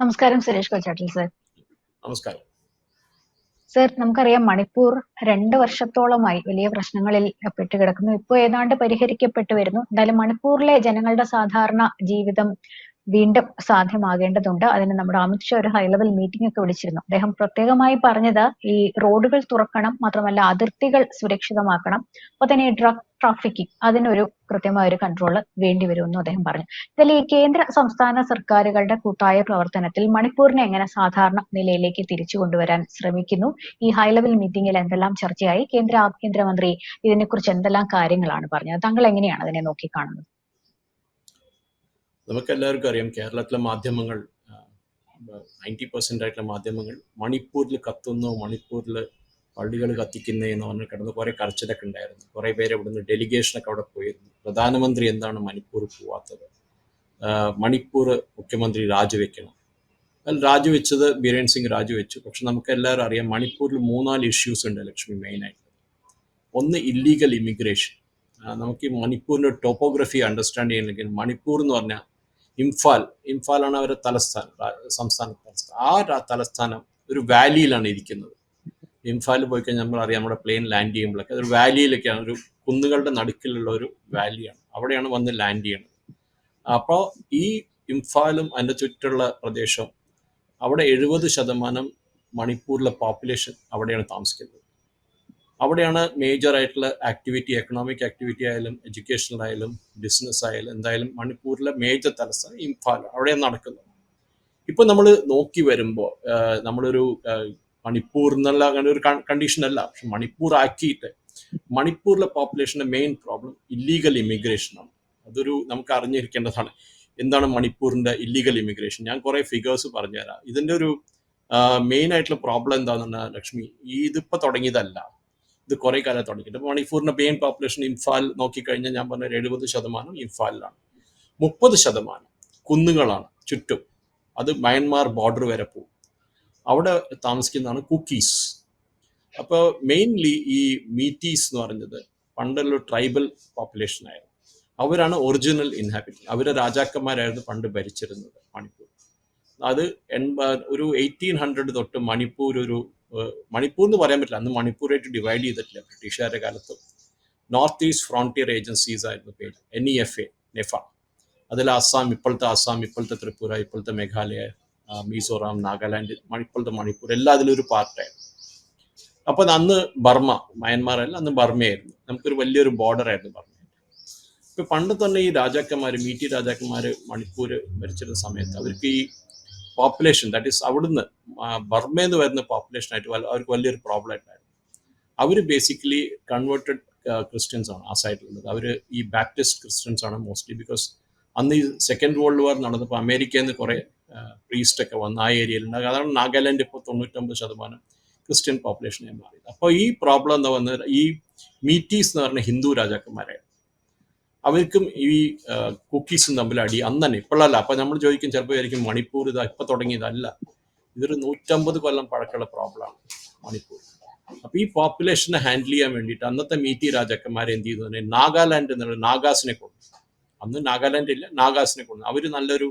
നമസ്കാരം സുരേഷ് കൊച്ചാട്ടിൽ സർ. നമസ്കാരം. സർ നമുക്കറിയാം മണിപ്പൂർ രണ്ട് വർഷത്തോളമായി വലിയ പ്രശ്നങ്ങളിൽ പെട്ടു കിടക്കുന്നു. ഇപ്പോൾ ഏതാണ്ട് പരിഹരിക്കപ്പെട്ടു വരുന്നു. എന്തായാലും മണിപ്പൂരിലെ ജനങ്ങളുടെ സാധാരണ ജീവിതം വീണ്ടും സാധ്യമാകേണ്ടതുണ്ട്. അതിന് നമ്മുടെ അമിത് ഷാ ഒരു ഹൈ ലെവൽ മീറ്റിംഗ് ഒക്കെ വിളിച്ചിരുന്നു. അദ്ദേഹം പ്രത്യേകമായി പറഞ്ഞത് ഈ റോഡുകൾ തുറക്കണം മാത്രമല്ല അതിർത്തികൾ സുരക്ഷിതമാക്കണം. അപ്പൊ തന്നെ ഡ്രഗ് ട്രാഫിക്കിംഗ് അതിനൊരു കൃത്യമായ ഒരു കൺട്രോൾ വേണ്ടി വരുമെന്നും അദ്ദേഹം പറഞ്ഞു. ഇതിൽ ഈ കേന്ദ്ര സംസ്ഥാന സർക്കാരുകളുടെ കൂട്ടായ പ്രവർത്തനത്തിൽ മണിപ്പൂരിനെ എങ്ങനെ സാധാരണ നിലയിലേക്ക് തിരിച്ചു കൊണ്ടുവരാൻ ശ്രമിക്കുന്നു? ഈ ഹൈ ലെവൽ മീറ്റിംഗിൽ എന്തെല്ലാം ചർച്ചയായി? കേന്ദ്ര ആഭ്യന്തരമന്ത്രി ഇതിനെക്കുറിച്ച് എന്തെല്ലാം കാര്യങ്ങളാണ് പറഞ്ഞത്? താങ്കൾ എങ്ങനെയാണ് അതിനെ നോക്കിക്കാണുന്നത്? നമുക്ക് എല്ലാവർക്കും അറിയാം കേരളത്തിലെ മാധ്യമങ്ങൾ നയന്റി പെർസെന്റ് ആയിട്ടുള്ള മാധ്യമങ്ങൾ മണിപ്പൂരിൽ കത്തുന്നു മണിപ്പൂരിൽ പള്ളികൾ കത്തിക്കുന്നേ എന്ന് പറഞ്ഞ് കിടന്ന് കുറേ കർച്ചിലൊക്കെ ഉണ്ടായിരുന്നു. കുറേ പേര് ഇവിടുന്ന് ഡെലിഗേഷനൊക്കെ അവിടെ പോയിരുന്നു. പ്രധാനമന്ത്രി എന്താണ് മണിപ്പൂർ പോവാത്തത്? മണിപ്പൂർ മുഖ്യമന്ത്രി രാജിവെക്കണം. അതിൽ രാജിവെച്ചത് ബീരേൻ സിംഗ് രാജിവെച്ചു. പക്ഷെ നമുക്ക് എല്ലാവരും അറിയാം മണിപ്പൂരിൽ മൂന്നാൽ ഇഷ്യൂസ് ഉണ്ട് ലക്ഷ്മി മെയിനായിട്ട് ഒന്ന് ഇല്ലീഗൽ ഇമിഗ്രേഷൻ നമുക്ക് ഈ മണിപ്പൂരിന്റെ ടോപ്പോഗ്രഫി അണ്ടർസ്റ്റാൻഡ് ചെയ്യണമെങ്കിൽ മണിപ്പൂർ എന്ന് പറഞ്ഞാൽ ഇംഫാൽ ഇംഫാലാണ് അവരുടെ തലസ്ഥാനം സംസ്ഥാന തലസ്ഥാനം. ആ തലസ്ഥാനം ഒരു വാലിയിലാണ് ഇരിക്കുന്നത്. ഇംഫാൽ പോയി കഴിഞ്ഞാൽ നമ്മൾ അറിയാം നമ്മുടെ പ്ലെയിൻ ലാൻഡ് ചെയ്യുമ്പോഴൊക്കെ അതൊരു വാലിയിലൊക്കെയാണ് ഒരു കുന്നുകളുടെ നടുക്കിലുള്ള ഒരു വാലിയാണ്. അവിടെയാണ് വന്ന് ലാൻഡ് ചെയ്യുന്നത്. അപ്പോൾ ഈ ഇംഫാലും അതിന്റെ ചുറ്റുള്ള പ്രദേശവും അവിടെ എഴുപത് ശതമാനം മണിപ്പൂരിലെ പോപ്പുലേഷൻ അവിടെയാണ് താമസിക്കുന്നത്. അവിടെയാണ് മേജർ ആയിട്ടുള്ള ആക്ടിവിറ്റി എക്കണോമിക് ആക്ടിവിറ്റി ആയാലും എഡ്യൂക്കേഷണൽ ആയാലും ബിസിനസ് ആയാലും എന്തായാലും മണിപ്പൂരിലെ മേജർ തലസ്ഥാനം ഇംഫാൽ അവിടെയാണ് നടക്കുന്നത്. ഇപ്പൊ നമ്മൾ നോക്കി വരുമ്പോൾ നമ്മളൊരു മണിപ്പൂർ എന്നുള്ള അങ്ങനെ ഒരു കണ്ടീഷൻ അല്ല. പക്ഷെ മണിപ്പൂർ ആക്കിയിട്ട് മണിപ്പൂരിലെ പോപ്പുലേഷന്റെ മെയിൻ പ്രോബ്ലം ഇല്ലീഗൽ ഇമിഗ്രേഷൻ ആണ്. അതൊരു നമുക്ക് അറിഞ്ഞിരിക്കേണ്ടതാണ്. എന്താണ് മണിപ്പൂരിന്റെ ഇല്ലീഗൽ ഇമിഗ്രേഷൻ ഞാൻ കുറെ ഫിഗേഴ്സ് പറഞ്ഞുതരാം. ഇതിന്റെ ഒരു മെയിൻ ആയിട്ടുള്ള പ്രോബ്ലം എന്താണെന്ന് ലക്ഷ്മി ഇതിപ്പോ തുടങ്ങിയതല്ല. ഇത് കുറെ കാലം തുടങ്ങിയിട്ട്. മണിപ്പൂരിന്റെ മെയിൻ പോപ്പുലേഷൻ ഇംഫാൽ നോക്കിക്കഴിഞ്ഞാൽ ഞാൻ പറഞ്ഞ എഴുപത് ശതമാനം ഇംഫാലിലാണ്. മുപ്പത് ശതമാനം കുന്നുകളാണ് ചുറ്റും. അത് മയന്മാർ ബോർഡർ വരെ പോകും. അവിടെ താമസിക്കുന്നതാണ് കുക്കീസ്. അപ്പോൾ മെയിൻലി ഈ മീറ്റീസ് എന്ന് പറഞ്ഞത് പണ്ടുള്ള ട്രൈബൽ പോപ്പുലേഷൻ ആയിരുന്നു. അവരാണ് ഒറിജിനൽ ഇൻഹാബിറ്റൻ അവരെ രാജാക്കന്മാരായിരുന്നു പണ്ട് ഭരിച്ചിരുന്നത് മണിപ്പൂർ. അത് എൺപ ഒരു എയ്റ്റീൻ ഹൺഡ്രഡ് തൊട്ട് മണിപ്പൂർ ഒരു മണിപ്പൂർ എന്ന് പറയാൻ പറ്റില്ല. അന്ന് മണിപ്പൂരായിട്ട് ഡിവൈഡ് ചെയ്തിട്ടില്ല ബ്രിട്ടീഷുകാരുടെ കാലത്ത്. നോർത്ത് ഈസ്റ്റ് ഫ്രോണ്ടിയർ ഏജൻസീസ് ആയിരുന്നു പേര്. N E F A NEFA അതിൽ അസ്സാം ഇപ്പോഴത്തെ അസ്സാം ഇപ്പോഴത്തെ ത്രിപുര ഇപ്പോഴത്തെ മേഘാലയ മിസോറാം നാഗാലാൻഡ് ഇപ്പോഴത്തെ മണിപ്പൂർ എല്ലാം അതിലൊരു പാർട്ടായിരുന്നു അപ്പോൾ അന്ന് ബർമ്മ മയന്മാർ അല്ല അന്ന് ബർമ്മയായിരുന്നു നമുക്കൊരു വലിയൊരു ബോർഡർ ആയിരുന്നു ബർമ്മ ഇപ്പൊ പണ്ട് തന്നെ ഈ രാജാക്കന്മാർ മീറ്റി രാജാക്കന്മാർ മണിപ്പൂർ ഭരിച്ചിരുന്ന സമയത്ത് അവർക്ക് ഈ പോപ്പുലേഷൻ ദാറ്റ് ഈസ് അവിടുന്ന് ബർമയിൽ നിന്ന് വരുന്ന പോപ്പുലേഷൻ ആയിട്ട് അവർക്ക് വലിയൊരു പ്രോബ്ലം ഉണ്ടായിരുന്നു. അവർ ബേസിക്കലി കൺവേർട്ടഡ് ക്രിസ്ത്യൻസ് ആണ് ആ സൈഡിലുള്ളത് അവർ ഈ ബാപ്റ്റിസ്റ്റ് ക്രിസ്ത്യൻസ് ആണ് മോസ്റ്റ്ലി ബിക്കോസ് അന്ന് ഈ സെക്കൻഡ് വേൾഡ് വാർ നടന്നപ്പോൾ അമേരിക്കയിൽ നിന്ന് കുറേ പ്രീസ്റ്റ് ഒക്കെ വന്ന് ആ ഏരിയയിൽ ഉണ്ടാകും അതാണ് നാഗാലാൻഡ് ഇപ്പോൾ തൊണ്ണൂറ്റൊമ്പത് ശതമാനം ക്രിസ്ത്യൻ പോപ്പുലേഷനായി മാറിയത്. അപ്പോൾ ഈ പ്രോബ്ലം എന്താ വന്നത്? ഈ മീറ്റീസ് എന്ന് പറഞ്ഞ ഹിന്ദു രാജാക്കന്മാരായിരുന്നു. അവർക്കും ഈ കുക്കീസും തമ്മിൽ അടി. അന്ന് തന്നെ ഇപ്പോഴല്ല. അപ്പൊ നമ്മൾ ചോദിക്കും ചിലപ്പോൾ ആയിരിക്കും മണിപ്പൂർ ഇതാ ഇപ്പൊ തുടങ്ങിയതല്ല. ഇതൊരു നൂറ്റമ്പത് കൊല്ലം പഴക്കമുള്ള പ്രോബ്ലമാണ് മണിപ്പൂർ. അപ്പൊ ഈ പോപ്പുലേഷനെ ഹാൻഡിൽ ചെയ്യാൻ വേണ്ടിയിട്ട് അന്നത്തെ മീറ്റി രാജാക്കന്മാരെ എന്ത് ചെയ്തു? നാഗാലാൻഡ് എന്നുള്ള നാഗാസിനെ കൊണ്ടു അന്ന് നാഗാലാൻഡ് ഇല്ല നാഗാസിനെ കൊണ്ടു അവർ നല്ലൊരു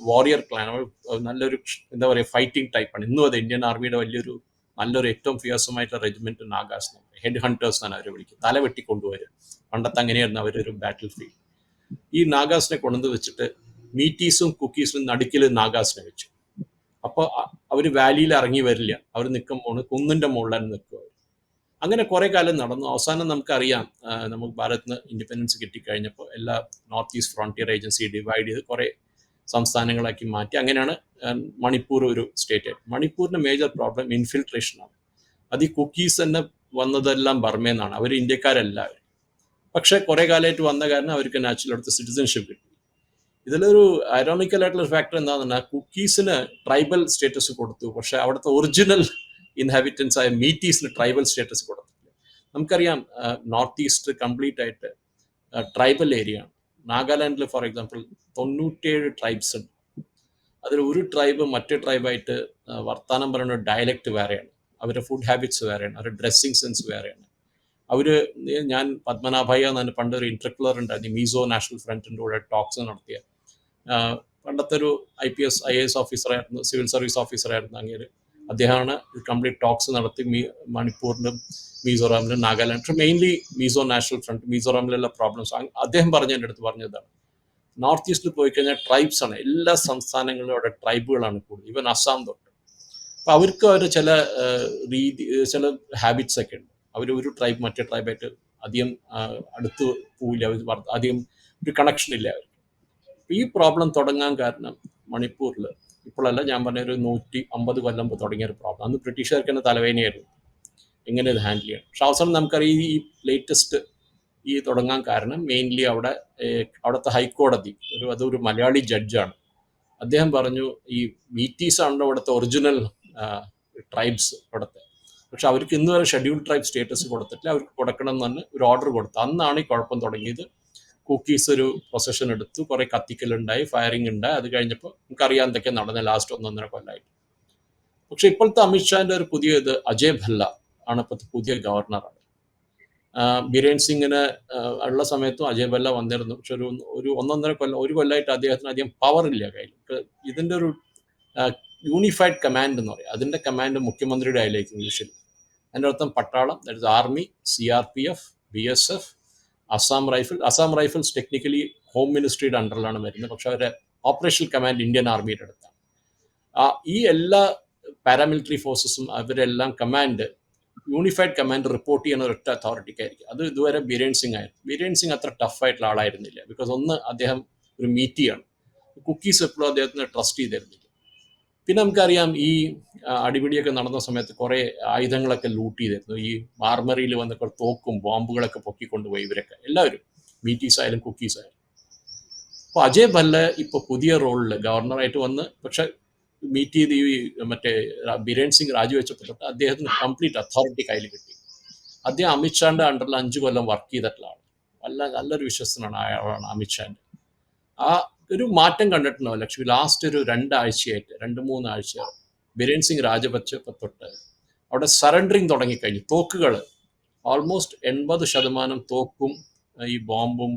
വാറിയർ ക്ലാൻ അവർ നല്ലൊരു എന്താ പറയുക ഫൈറ്റിംഗ് ടൈപ്പാണ് ഇന്നും അത് ഇന്ത്യൻ ആർമിയുടെ വലിയൊരു നല്ലൊരു ഏറ്റവും ഫിയസമായിട്ടുള്ള റെജിമെന്റ് നാഗാസ് ഹെഡ് ഹണ്ടേഴ്സ് എന്നാണ് അവരെ വിളിക്കുന്നത്. തല വെട്ടിക്കൊണ്ടുവരിക പണ്ടത്തെ അങ്ങനെയായിരുന്നു അവരൊരു ബാറ്റിൽ ഫീൽഡ് ഈ നാഗാസിനെ കൊണ്ടുവന്ന് വെച്ചിട്ട് മീറ്റീസും കുക്കീസും നടുക്കിൽ നാഗാസിനെ വെച്ചു. അപ്പോൾ അവർ വാലിയിൽ ഇറങ്ങി വരില്ല. അവർ നിൽക്കുമ്പോൾ കുന്നിന്റെ മുകളിലാണ് നിൽക്കുക അങ്ങനെ കുറേ കാലം നടന്നു. അവസാനം നമുക്കറിയാം നമുക്ക് ഭാരത്തിന് ഇൻഡിപെൻഡൻസ് കിട്ടിക്കഴിഞ്ഞപ്പോൾ എല്ലാ north east frontier agency divide ചെയ്ത് കുറേ സംസ്ഥാനങ്ങളാക്കി മാറ്റി. അങ്ങനെയാണ് മണിപ്പൂർ ഒരു സ്റ്റേറ്റ് ആയിട്ട് മണിപ്പൂരിന്റെ മേജർ പ്രോബ്ലം ഇൻഫിൽട്രേഷൻ ആണ്. അത് ഈ കുക്കീസ് തന്നെ വന്നതെല്ലാം ബർമേന്നാണ് അവർ ഇന്ത്യക്കാരല്ല പക്ഷെ കുറെ കാലമായിട്ട് വന്ന കാരണം അവർക്ക് നാച്ചുറൽ അടുത്ത സിറ്റിസൺഷിപ്പ് കിട്ടി. ഇതിലൊരു ഐറോണിക്കൽ ആയിട്ടുള്ള ഫാക്ടർ എന്താണെന്ന് പറഞ്ഞാൽ കുക്കീസിന് ട്രൈബൽ സ്റ്റേറ്റസ് കൊടുത്തു. പക്ഷേ അവിടുത്തെ ഒറിജിനൽ ഇൻഹാബിറ്റൻസ് ആയ മീറ്റീസിന് ട്രൈബൽ സ്റ്റേറ്റസ് കൊടുത്തില്ല നമുക്കറിയാം നോർത്ത് ഈസ്റ്റ് കംപ്ലീറ്റ് ആയിട്ട് ട്രൈബൽ ഏരിയ ആണ്. നാഗാലാൻഡിൽ ഫോർ എക്സാമ്പിൾ തൊണ്ണൂറ്റേഴ് ട്രൈബ്സ് ഉണ്ട്. അതിൽ ഒരു ട്രൈബ് മറ്റേ ട്രൈബായിട്ട് വർത്താനം പറയുന്ന ഡയലക്റ്റ് വേറെയാണ്. അവരുടെ ഫുഡ് ഹാബിറ്റ്സ് വേറെയാണ്. അവരുടെ ഡ്രസ്സിങ് സെൻസ് വേറെയാണ്. അവർ ഞാൻ പത്മനാഭയ്യ എന്ന് പറഞ്ഞ ഒരു ഇന്റർക്കുലർ ഉണ്ടായിരുന്നു മീസോ നാഷണൽ ഫ്രണ്ടിന്റെ കൂടെ ടോക്സ് നടത്തിയ. പണ്ടത്തെ ഒരു I P S I S ഓഫീസറായിരുന്നു civil service ഓഫീസറായിരുന്നു അങ്ങേര്. അദ്ദേഹമാണ് കംപ്ലീറ്റ് ടോക്സ് നടത്തി മീ മണിപ്പൂരിലും മിസോറാമിലും Nagaland mainly Mizo national front മിസോറാമിലുള്ള problems അദ്ദേഹം പറഞ്ഞ എന്റെ അടുത്ത് പറഞ്ഞതാണ് നോർത്ത് ഈസ്റ്റിൽ പോയി കഴിഞ്ഞാൽ ട്രൈബ്സ് ആണ് എല്ലാ സംസ്ഥാനങ്ങളിലും അവിടെ ട്രൈബുകളാണ് കൂടുതൽ. ഈവൻ അസാം തൊട്ട്. അപ്പൊ അവർക്ക് അവരുടെ ചില രീതി ചില ഹാബിറ്റ്സ് ഒക്കെ ഉണ്ട്. അവർ ഒരു ട്രൈബ് മറ്റേ ട്രൈബായിട്ട് അധികം അടുത്ത് പോവില്ല. അവർ അധികം ഒരു കണക്ഷൻ ഇല്ല അവർക്ക്. ഈ പ്രോബ്ലം തുടങ്ങാൻ കാരണം മണിപ്പൂരിൽ ഇപ്പോഴല്ല ഞാൻ പറഞ്ഞ ഒരു നൂറ്റി അമ്പത് കൊല്ലം തുടങ്ങിയ ഒരു പ്രോബ്ലം അന്ന് ബ്രിട്ടീഷുകാർക്ക് തന്നെ തലവേദനയായിരുന്നു. എങ്ങനെ ഇത് ഹാൻഡിൽ ചെയ്യണം? പക്ഷെ അവസാനം നമുക്കറിയാം ഈ ലേറ്റസ്റ്റ് ഈ തുടങ്ങാൻ കാരണം മെയിൻലി അവിടെ അവിടുത്തെ ഹൈക്കോടതി ഒരു അതൊരു മലയാളി ജഡ്ജാണ് അദ്ദേഹം പറഞ്ഞു ഈ മീറ്റീസ് ആണല്ലോ അവിടുത്തെ ഒറിജിനൽ ട്രൈബ്സ് ഇവിടുത്തെ പക്ഷെ അവർക്ക് ഇന്ന് വരെ ഷെഡ്യൂൾ ട്രൈബ് സ്റ്റേറ്റസ് കൊടുത്തിട്ടില്ല. അവർക്ക് കൊടുക്കണം എന്ന് ഒരു ഓർഡർ കൊടുത്തു. അന്നാണ് ഈ കുഴപ്പം തുടങ്ങിയത്. കുക്കീസ് ഒരു പ്രൊസഷൻ എടുത്തു. കുറെ കത്തിക്കലുണ്ടായി ഫയറിംഗ് ഉണ്ടായി. അത് കഴിഞ്ഞപ്പോൾ നമുക്കറിയാം എന്തൊക്കെ നടന്ന ലാസ്റ്റ് ഒന്നൊന്നര കൊല്ലമായിട്ട് പക്ഷെ ഇപ്പോഴത്തെ അമിത്ഷാന്റെ ഒരു പുതിയ ഇത് അജയ് ഭല്ല ആണ് ഇപ്പോഴത്തെ പുതിയ ഗവർണറാണ് ബിരേൻ സിംഗിന് ഉള്ള സമയത്തും അജയ് ഭല്ല വന്നിരുന്നു. പക്ഷെ ഒരു ഒരു ഒന്നൊന്നര കൊല്ലം ഒരു കൊല്ലമായിട്ട് അദ്ദേഹത്തിന് അധികം പവർ ഇല്ല കയ്യിൽ. ഇതിന്റെ ഒരു യൂണിഫൈഡ് കമാൻഡ് എന്ന് പറയും. അതിന്റെ കമാൻഡ് മുഖ്യമന്ത്രിയുടെ അതിലേക്ക് യൂഷ്വലി അതിന്റെ അർത്ഥം പട്ടാളം that army C R P F B S F Assam rifle Assam rifles technically home മിനിസ്ട്രിയുടെ അണ്ടറിലാണ് വരുന്നത്. പക്ഷെ അവരെ ഓപ്പറേഷണൽ കമാൻഡ് ഇന്ത്യൻ ആർമിയുടെ അടുത്താണ്. ഈ എല്ലാ പാരാമിലിറ്ററി ഫോഴ്സസും അവരെല്ലാം കമാൻഡ് യൂണിഫൈഡ് കമാൻഡ് റിപ്പോർട്ട് ചെയ്യുന്ന ഒരൊറ്റ അതോറിറ്റിക്കായിരിക്കും അത് ഇതുവരെ ബിരേൻ സിംഗ് ആയിരുന്നു. ബിരേൻ സിംഗ് അത്ര ടഫ് ആയിട്ടുള്ള ആളായിരുന്നില്ല. ബിക്കോസ് ഒന്ന് അദ്ദേഹം ഒരു മീറ്റിയാണ് കുക്കീസ് എപ്പോഴും അദ്ദേഹത്തിന് ട്രസ്റ്റ് ചെയ്തിരുന്നില്ല. പിന്നെ നമുക്കറിയാം ഈ അടിപിടിയൊക്കെ നടന്ന സമയത്ത് കുറെ ആയുധങ്ങളൊക്കെ ലൂട്ട് ചെയ്തിരുന്നു. ഈ മാർമറിയിൽ വന്നപ്പോൾ തോക്കും ബോംബുകളൊക്കെ പൊക്കിക്കൊണ്ടുപോയി ഇവരൊക്കെ. എല്ലാവരും. മീറ്റീസ് ആയാലും കുക്കീസ് ആയാലും. അപ്പൊ അജയ് ഭല്ല ഇപ്പൊ പുതിയ റോളിൽ ഗവർണറായിട്ട് വന്ന് പക്ഷെ മീറ്റ് ചെയ്ത് ഈ മറ്റേ ബിരൺ സിംഗ് രാജിവെച്ചപ്പോൾ തൊട്ട് അദ്ദേഹത്തിന് കംപ്ലീറ്റ് അതോറിറ്റി കയ്യിൽ കിട്ടി. അദ്ദേഹം അമിത്ഷാന്റെ അണ്ടറിൽ അഞ്ചു കൊല്ലം വർക്ക് ചെയ്തിട്ടുള്ള ആൾ നല്ല നല്ലൊരു വിശ്വസനാണ് അയാളാണ് അമിത്ഷാന്റെ ആ ഒരു മാറ്റം കണ്ടിട്ടുണ്ടാവും ലക്ഷ്മി. ലാസ്റ്റ് ഒരു രണ്ടാഴ്ചയായിട്ട് രണ്ട് മൂന്നാഴ്ച. ബിരേൻ സിംഗ് രാജപച്ചപ്പോൾ തൊട്ട് അവിടെ സറണ്ടറിങ് തുടങ്ങിക്കഴിഞ്ഞു. തോക്കുകൾ ഓൾമോസ്റ്റ് എൺപത് ശതമാനം തോക്കും ഈ ബോംബും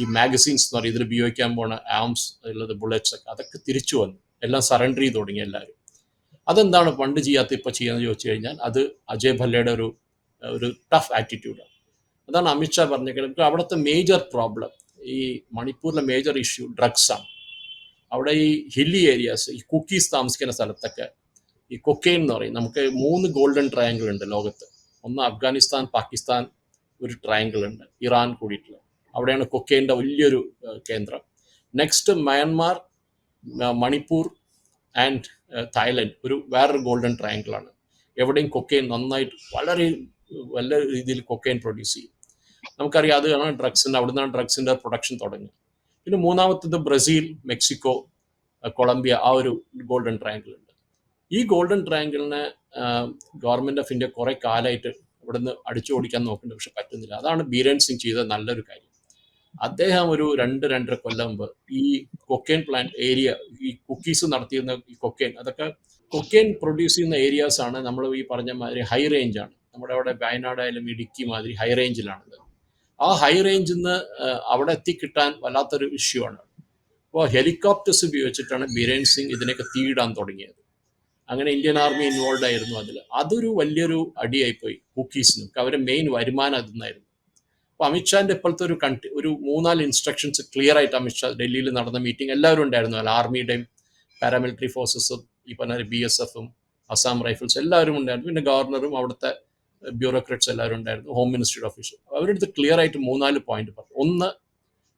ഈ മാഗസീൻസ് എന്ന് പറയും ഇതിൽ ഉപയോഗിക്കാൻ പോണ ആംസ് ഉള്ളത് ബുള്ളറ്റ്സ് ഒക്കെ അതൊക്കെ തിരിച്ചു വന്നു. എല്ലാം സറണ്ടർ ചെയ്ത് തുടങ്ങി എല്ലാവരും. അതെന്താണ് പണ്ട് ചെയ്യാത്ത ഇപ്പം ചെയ്യാന്ന് ചോദിച്ചു കഴിഞ്ഞാൽ അത് അജയ് ഭല്ലയുടെ ഒരു ഒരു ടഫ് ആറ്റിറ്റ്യൂഡാണ് അതാണ് അമിത്ഷാ പറഞ്ഞേക്കുന്നത് അവിടുത്തെ മേജർ പ്രോബ്ലം ഈ മണിപ്പൂരിലെ മേജർ ഇഷ്യൂ ഡ്രഗ്സാണ് അവിടെ ഈ ഹില്ലി ഏരിയാസ് ഈ കുക്കീസ് താമസിക്കുന്ന സ്ഥലത്തൊക്കെ ഈ കൊക്കെയിൻ എന്ന് പറയും. നമുക്ക് മൂന്ന് ഗോൾഡൻ ട്രയാങ്കിൾ ഉണ്ട് ലോകത്ത്. ഒന്ന് അഫ്ഗാനിസ്ഥാൻ പാകിസ്ഥാൻ ഒരു ട്രയാങ്കിൾ ഉണ്ട്. ഇറാൻ കൂടിയിട്ടുള്ള അവിടെയാണ് കൊക്കെയിന്റെ വലിയൊരു കേന്ദ്രം. Next Myanmar Manipur and Thailand ഒരു വേറൊരു ഗോൾഡൻ ട്രയാങ്കിൾ ആണ്. എവിടെയും കൊക്കെയിൻ നന്നായിട്ട് വളരെ നല്ല രീതിയിൽ കൊക്കെയിൻ പ്രൊഡ്യൂസ് ചെയ്യും. നമുക്കറിയാം കാരണം ഡ്രഗ്സിന്റെ അവിടെ നിന്നാണ് ഡ്രഗ്സിന്റെ പ്രൊഡക്ഷൻ തുടങ്ങി. പിന്നെ മൂന്നാമത്തത് ബ്രസീൽ മെക്സിക്കോ കൊളംബിയ ആ ഒരു ഗോൾഡൻ ട്രയാങ്കിൾ ഉണ്ട്. ഈ ഗോൾഡൻ ട്രയാങ്കിളിനെ ഗവൺമെന്റ് ഓഫ് ഇന്ത്യ കുറേ കാലമായിട്ട് ഇവിടുന്ന് അടിച്ചു ഓടിക്കാൻ നോക്കുന്നുണ്ട് പക്ഷെ പറ്റുന്നില്ല. അതാണ് ബീരൻ സിംഗ് ചെയ്ത നല്ലൊരു കാര്യം. അദ്ദേഹം ഒരു രണ്ട് രണ്ടര കൊല്ലം മുമ്പ് ഈ കൊക്കെയിൻ പ്ലാന്റ് ഏരിയ ഈ കുക്കീസ് നടത്തിയിരുന്ന ഈ കൊക്കെയിൻ അതൊക്കെ കൊക്കെയിൻ പ്രൊഡ്യൂസ് ചെയ്യുന്ന ഏരിയാസ് ആണ് നമ്മൾ ഈ പറഞ്ഞ മാതിരി ഹൈ റേഞ്ച് ആണ്. നമ്മുടെ അവിടെ വയനാടായാലും ഇടുക്കി മാതിരി ഹൈ റേഞ്ചിലാണത് ആ ഹൈ റേഞ്ചിൽ നിന്ന് അവിടെ എത്തിക്കിട്ടാൻ വല്ലാത്തൊരു ഇഷ്യൂ ആണ്. അപ്പോൾ ഹെലികോപ്റ്റേഴ്സ് ഉപയോഗിച്ചിട്ടാണ് ബിരേൻ സിംഗ് ഇതിനൊക്കെ തീയിടാൻ തുടങ്ങിയത്. അങ്ങനെ ഇന്ത്യൻ ആർമി ഇൻവോൾവ് ആയിരുന്നു അതിൽ. അതൊരു വലിയൊരു അടിയായിപ്പോയി കുക്കീസിനും അവരുടെ മെയിൻ വരുമാനം അതിൽ നിന്നായിരുന്നു. അപ്പോൾ അമിത്ഷാന്റെ ഇപ്പോഴത്തെ ഒരു കണ്ടി ഒരു മൂന്നാൽ ഇൻസ്ട്രക്ഷൻസ് ക്ലിയർ ആയിട്ട് അമിത്ഷാ ഡൽഹിയിൽ നടന്ന മീറ്റിംഗ് എല്ലാവരും ഉണ്ടായിരുന്നു. അല്ല ആർമിയുടെയും പാരാമിലിറ്ററി ഫോഴ്സസും ഈ പറഞ്ഞ ബി എസ് എഫും അസാം റൈഫിൾസ് എല്ലാവരും ഉണ്ടായിരുന്നു. പിന്നെ ഗവർണറും അവിടുത്തെ ബ്യൂറോക്രാറ്റ്സ് എല്ലാവരും ഉണ്ടായിരുന്നു ഹോം മിനിസ്ട്രിയുടെ ഓഫീഷ്യൽ അവരെടുത്ത് ക്ലിയർ ആയിട്ട് മൂന്നാൽ പോയിന്റ് പറഞ്ഞു. ഒന്ന്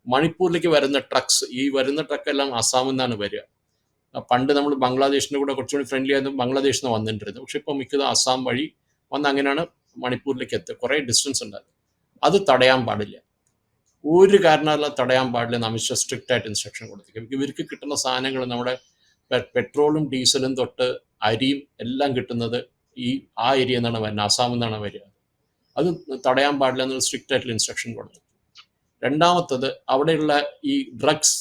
മണിപ്പൂരിലേക്ക് വരുന്ന ട്രക്സ് ഈ വരുന്ന ട്രക്ക് എല്ലാം അസാമിൽ നിന്നാണ് വരിക. പണ്ട് നമ്മൾ ബംഗ്ലാദേശിന്റെ കൂടെ കുറച്ചുകൂടി ഫ്രണ്ട്ലി ആയിരുന്നു ബംഗ്ലാദേശിൽ നിന്ന് വന്നിട്ടുണ്ടായിരുന്നു. പക്ഷെ ഇപ്പോൾ മിക്കതും അസാം വഴി വന്ന് അങ്ങനെയാണ് മണിപ്പൂരിലേക്ക് എത്തുക. കുറേ ഡിസ്റ്റൻസ് ഉണ്ടായിരുന്നു അത് തടയാൻ പാടില്ല. ഒരു കാരണമല്ല തടയാൻ പാടില്ല അമിത്ഷാ സ്ട്രിക്റ്റ് ആയിട്ട് ഇൻസ്ട്രക്ഷൻ കൊടുത്തിരിക്കും ഇവർക്ക് കിട്ടുന്ന സാധനങ്ങൾ നമ്മുടെ പെട്രോളും ഡീസലും തൊട്ട് അരിയും എല്ലാം കിട്ടുന്നത് ഈ ആ ഏരിയ എന്നാണ് വരുന്നത് അസാം എന്നാണ് വരിക. അത് തടയാൻ പാടില്ല എന്നൊരു സ്ട്രിക്റ്റ് ആയിട്ടുള്ള ഇൻസ്ട്രക്ഷൻ കൊടുത്തു. രണ്ടാമത്തത് അവിടെയുള്ള ഈ ഡ്രഗ്സ്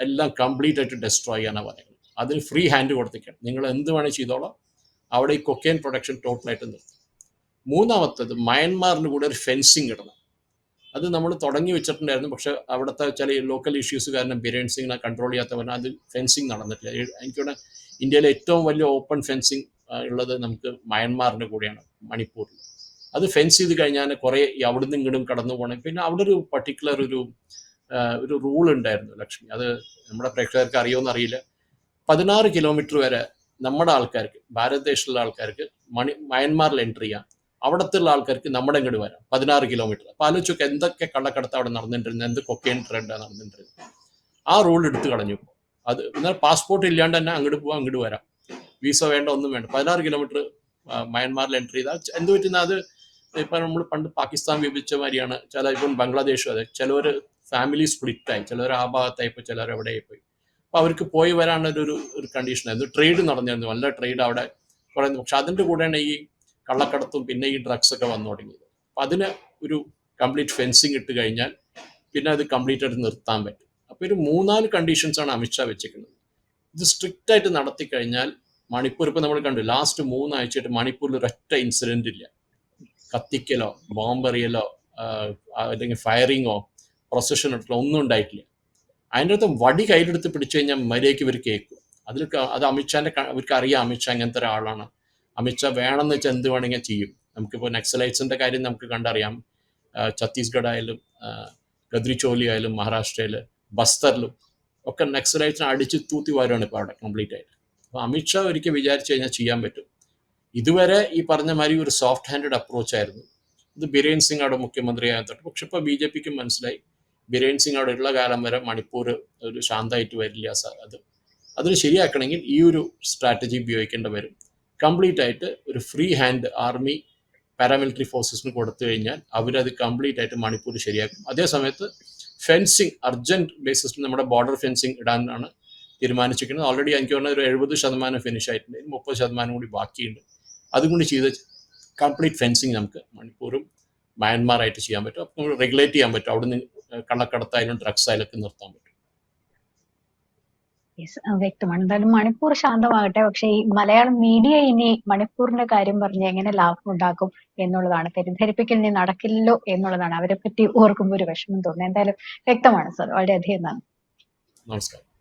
എല്ലാം കംപ്ലീറ്റ് ആയിട്ട് ഡെസ്ട്രോയ് ചെയ്യാനാണ് പറയുന്നത്. അതിന് ഫ്രീ ഹാൻഡ് കൊടുത്തിരിക്കണം നിങ്ങൾ എന്ത് വേണേൽ ചെയ്തോളാം. അവിടെ ഈ കൊക്കെയിൻ പ്രൊഡക്ഷൻ ടോട്ടലായിട്ട് നിർത്തും. മൂന്നാമത്തത് മയന്മാറിന് കൂടെ ഒരു ഫെൻസിങ് ഇടണം. അത് നമ്മൾ തുടങ്ങി വെച്ചിട്ടുണ്ടായിരുന്നു. പക്ഷെ അവിടുത്തെ ചില ലോക്കൽ ഇഷ്യൂസ് കാരണം ബിരേൻ സിംഗിനെ കൺട്രോൾ ചെയ്യാത്ത പറഞ്ഞാൽ അത് ഫെൻസിങ് നടന്നിട്ടില്ല. എനിക്കിവിടെ ഇന്ത്യയിലെ ഏറ്റവും വലിയ ഓപ്പൺ ഫെൻസിങ് ഉള്ളത് നമുക്ക് മയന്മാറിന്റെ കൂടെയാണ് മണിപ്പൂരിൽ. അത് ഫെൻസ് ചെയ്ത് കഴിഞ്ഞാൽ കുറേ ഈ അവിടുന്ന് ഇങ്ങോട്ടും കടന്നു പോകണം. പിന്നെ അവിടെ ഒരു പർട്ടിക്കുലർ ഒരു ഒരു റൂൾ ഉണ്ടായിരുന്നു ലക്ഷ്മി. അത് നമ്മുടെ പ്രേക്ഷകർക്ക് അറിയുമെന്ന് അറിയില്ല പതിനാറ് കിലോമീറ്റർ വരെ നമ്മുടെ ആൾക്കാർക്ക് ഭാരതദേശത്തുള്ള ആൾക്കാർക്ക് മണി മയന്മാറിൽ എൻട്രി ചെയ്യാം. അവിടത്തെ ഉള്ള ആൾക്കാർക്ക് നമ്മുടെ ഇങ്ങോട്ട് വരാം. പതിനാറ് കിലോമീറ്റർ അപ്പൊ ആലോചിച്ചൊക്കെ എന്തൊക്കെ കള്ളക്കടത്ത് അവിടെ നടന്നിട്ടിരുന്നത് എന്ത് കൊക്കെയിൻ ട്രെൻഡാണ് നടന്നിട്ടിരുന്നത്. ആ റൂൾ എടുത്തു കളഞ്ഞു. അത് എന്നാൽ പാസ്പോർട്ട് ഇല്ലാണ്ട് തന്നെ അങ്ങോട്ട് പോവാം അങ്ങോട്ട് വരാം. വീസ വേണ്ട ഒന്നും വേണ്ട. പതിനാറ് കിലോമീറ്റർ മ്യാൻമാറിൽ എൻട്രി ചെയ്താൽ എന്ത് പറ്റുന്ന അത് ഇപ്പൊ നമ്മൾ പണ്ട് പാകിസ്ഥാൻ വിഭജിച്ച മാതിരിയാണ്. ചില ഇപ്പം ബംഗ്ലാദേശും അതെ. ചിലവർ ഫാമിലി സ്പ്ലിറ്റായി ചിലവർ ആ ഭാഗത്തായി പോയി ചിലവർ എവിടെ പോയി. അപ്പൊ അവർക്ക് പോയി വരാനുള്ള ഒരു ഒരു കണ്ടീഷൻ ആയിരുന്നു. ട്രേഡ് നടന്നിരുന്നു. നല്ല ട്രേഡ് അവിടെ പറയുന്നു പക്ഷെ അതിന്റെ കൂടെയാണ് ഈ കള്ളക്കടത്തും പിന്നെ ഈ ഡ്രഗ്സ് ഒക്കെ വന്നു തുടങ്ങിയത്. അപ്പൊ അതിന് ഒരു കംപ്ലീറ്റ് ഫെൻസിങ് ഇട്ട് കഴിഞ്ഞാൽ പിന്നെ അത് കംപ്ലീറ്റ് ആയിട്ട് നിർത്താൻ പറ്റും. അപ്പൊ ഒരു മൂന്നാൽ കണ്ടീഷൻസ് ആണ് അമിത്ഷാ വെച്ചിരിക്കുന്നത്. ഇത് സ്ട്രിക്റ്റ് ആയിട്ട് നടത്തി കഴിഞ്ഞാൽ മണിപ്പൂർ ഇപ്പൊ നമ്മൾ കണ്ടു ലാസ്റ്റ് മൂന്നാഴ്ചയായിട്ട് മണിപ്പൂരിൽ ഒരൊറ്റ ഇൻസിഡന്റ് ഇല്ല. കത്തിക്കലോ ബോംബെറിയലോ അല്ലെങ്കിൽ ഫയറിങ്ങോ പ്രൊസഷൻ എടുക്കലോ ഒന്നും ഉണ്ടായിട്ടില്ല. അതിന്റെ അകത്ത് വടി കയ്യിലെടുത്ത് പിടിച്ചു കഴിഞ്ഞാൽ മര്യാദയ്ക്ക് ഇവർ കേൾക്കും. അതിൽ അത് അമിത്ഷാന്റെ ഇവർക്ക് അറിയാം അമിത്ഷാ അങ്ങനത്തെ ഒരാളാണ്. അമിത്ഷാ വേണമെന്ന് വെച്ചാൽ എന്ത് വേണമെങ്കിൽ ചെയ്യും. നമുക്കിപ്പോൾ നക്സലൈറ്റ്സിന്റെ കാര്യം നമുക്ക് കണ്ടറിയാം. ഛത്തീസ്ഗഡ് ആയാലും ഗദ്രിചോലി ആയാലും മഹാരാഷ്ട്രയിൽ ബസ്തറിലും ഒക്കെ നക്സലൈറ്റ്സിനെ അടിച്ച് തൂത്തി വാരുകയാണ് ഇപ്പോൾ അവിടെ കംപ്ലീറ്റ് ആയിട്ട്. അപ്പോൾ അമിത്ഷാ ഒരിക്കൽ വിചാരിച്ചു കഴിഞ്ഞാൽ ചെയ്യാൻ പറ്റും. ഇതുവരെ ഈ പറഞ്ഞ മാതിരി ഒരു സോഫ്റ്റ് ഹാൻഡഡ് അപ്രോച്ച് ആയിരുന്നു. ഇത് ബിരേൻ സിംഗ് അവിടെ മുഖ്യമന്ത്രിയായ തൊട്ട് പക്ഷെ ഇപ്പോൾ ബി ജെ പിക്ക് മനസ്സിലായി. ബിരേൻ സിംഗ് അവിടെ ഉള്ള കാലം വരെ മണിപ്പൂർ ഒരു ശാന്തമായിട്ട് വരില്ല അത്. അതിന് ശരിയാക്കണമെങ്കിൽ ഈ ഒരു സ്ട്രാറ്റജി ഉപയോഗിക്കേണ്ടി വരും. കംപ്ലീറ്റ് ആയിട്ട് ഒരു ഫ്രീ ഹാൻഡ് ആർമി പാരാമിലിറ്ററി ഫോഴ്സസിന് കൊടുത്തു കഴിഞ്ഞാൽ അവരത് കംപ്ലീറ്റ് ആയിട്ട് മണിപ്പൂർ ശരിയാക്കും. അതേ സമയത്ത് ഫെൻസിങ് അർജന്റ് ബേസിസിൽ നമ്മുടെ ബോർഡർ ഫെൻസിങ് ഇടാനാണ് തീരുമാനിച്ചിരിക്കുന്നത്. ഓൾറെഡി എനിക്ക് പറഞ്ഞ ഒരു എഴുപത് ശതമാനം ഫിനിഷ് ആയിട്ടുണ്ട്. മുപ്പത് ശതമാനം കൂടി ബാക്കിയുണ്ട്. അതും കൂടി ചെയ്ത് കംപ്ലീറ്റ് ഫെൻസിങ് നമുക്ക് മണിപ്പൂരും മയന്മാറായിട്ട് ചെയ്യാൻ പറ്റും. അപ്പം നമ്മൾ റെഗുലേറ്റ് ചെയ്യാൻ പറ്റും. അവിടുന്ന് കള്ളക്കടത്തായാലും ഡ്രഗ്സ് ആയാലും ഒക്കെ നിർത്താൻ പറ്റും. വ്യക്തമാണ്. എന്തായാലും മണിപ്പൂർ ശാന്തമാകട്ടെ. പക്ഷെ ഈ മലയാളം മീഡിയ ഇനി മണിപ്പൂരിന്റെ കാര്യം പറഞ്ഞ് എങ്ങനെ ലാഭം ഉണ്ടാക്കും എന്നുള്ളതാണ്. തെറ്റിദ്ധരിപ്പിക്കൽ ഇനി നടക്കില്ലല്ലോ എന്നുള്ളതാണ്. അവരെ പറ്റി ഓർക്കുമ്പോൾ ഒരു വിഷമം തോന്നുന്നത് എന്തായാലും വ്യക്തമാണ് സർ. വളരെയധികം നന്ദി. നമസ്കാരം.